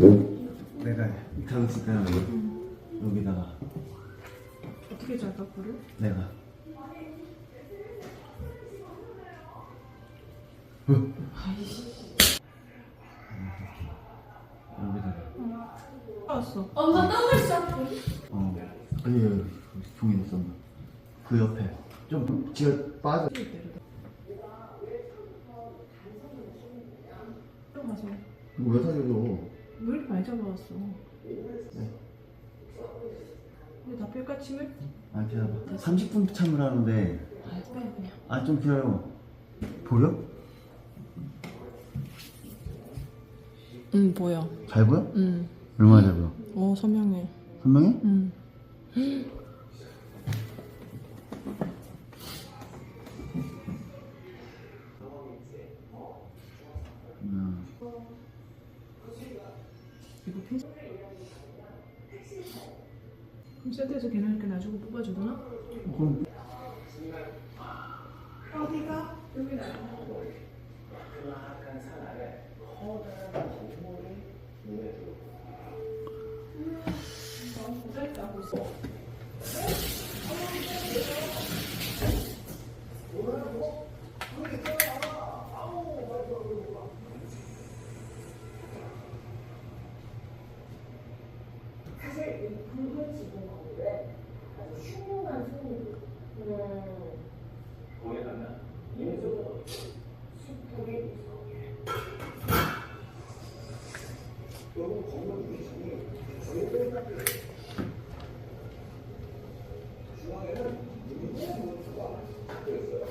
내가 잡았을 거야 여기다가. 어떻게 잡아 불을? 내가. 여기다가 알았어. 엄마 땀을 싸. 어 아니 여기 종이 있었나 그 옆에. 좀 지가 빠져. 이거 왜 사줘줘 왜 이렇게 많이 잡아왔어? 근데 나 뺄까침을? 아 기다려봐 30분 참으라는데 아빼 그냥. 아 좀 기다려 보여? 응 보여. 잘 보여? 응. 얼마나 잘 보여? 어 선명해. 선명해? 응. 이거 폐지 그럼 센터에서 걔네 이렇게 놔주고 뽑아주구나? 그럼 어디가? 여기 나 클락한 산 아래 커다란 건물이 눈에 들어오고 음, 너무 짧다 지금 건물에 아주 흉흉한 손이 음, 공연 안 나? 인조 숲속에 여러분 건물 위층이 거의 똑같아요. 중앙에는 인조 문수가 있어요.